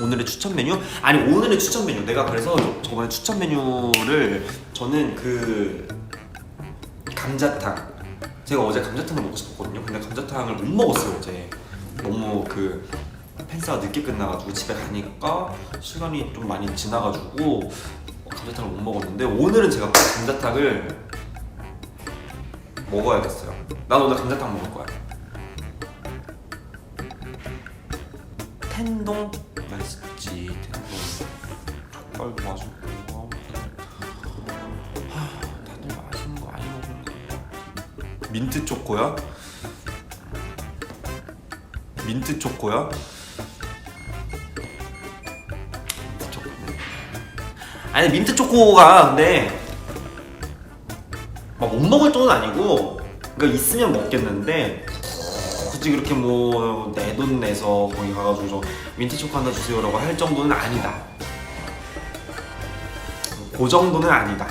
오늘의 추천 메뉴? 아니 오늘의 추천 메뉴. 내가 그래서 저번에 추천 메뉴를 저는 그 감자탕. 제가 어제 감자탕을 먹고 싶었거든요. 근데 감자탕을 못 먹었어요 어제. 너무 그 펜스가 늦게 끝나가지고 집에 가니까 시간이 좀 많이 지나가지고 감자탕을 못 먹었는데 오늘은 제가 꼭 감자탕을 먹어야겠어요. 난 오늘 감자탕 먹을 거야 텐동? 맛있지 텐동 족발도 맛있고 하, 다들 맛있는 거 많이 먹는 거 민트 초코야? 민트 초코야? 민트 초코. 아니 민트 초코가 근데 막 못 먹을 정도는 아니고 그러니까 있으면 먹겠는데 굳이 그렇게 뭐 내 돈 내서 거기 가가지고 저 민트 초코 하나 주세요라고 할 정도는 아니다. 그 정도는 아니다.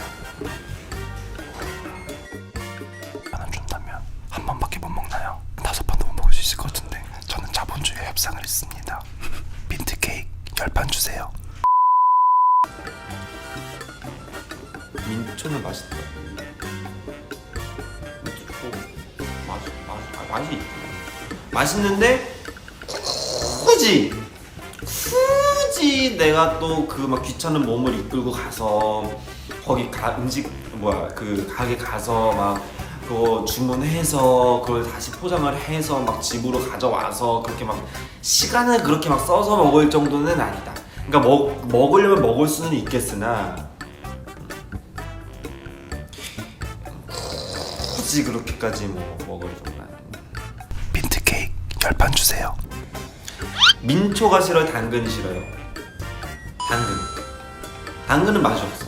안 준다면 한 번밖에 못 먹나요? 다섯 번도 못 먹을 수 있을 것 같은데 저는 자본주의 협상을 했습니다. 민트 케이크 열판 주세요. 민초는 맛있다. 민초 맛, 맛, 아, 맛이 있다. 맛있는데 굳이 굳이 내가 또 그 막 귀찮은 몸을 이끌고 가서 거기 가 음식 뭐야 그 가게 가서 막 그거 주문해서 그걸 다시 포장을 해서 막 집으로 가져와서 그렇게 막 시간을 그렇게 막 써서 먹을 정도는 아니다. 그러니까 먹 먹으려면 먹을 수는 있겠으나 굳이 그렇게까지 뭐먹 케이크 열판 주세요. 민초가 싫어요? 당근이 싫어요? 당근. 당근은 맛이 없어.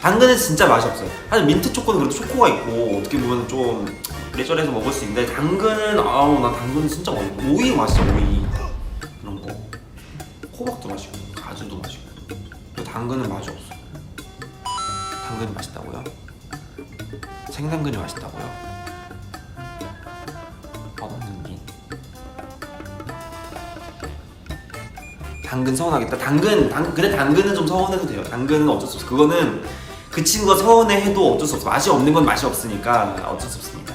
당근은 진짜 맛이 없어요. 사실 민트 초코는 그래도 초코가 있고 어떻게 보면 좀 레저에서 먹을 수 있는데 당근은 아우 나 당근은 진짜 맛있어. 오이 맛있어 오이. 그런 거. 호박도 맛있고 가주도 맛있고. 당근은 맛이 없어. 당근이 맛있다고요? 생당근이 맛있다고요? 당근 서운하겠다. 당근, 당, 근데 당근은 좀 서운해도 돼요. 당근은 어쩔 수 없어. 그거는 그 친구가 서운해해도 어쩔 수 없어. 맛이 없는 건 맛이 없으니까 어쩔 수 없습니다.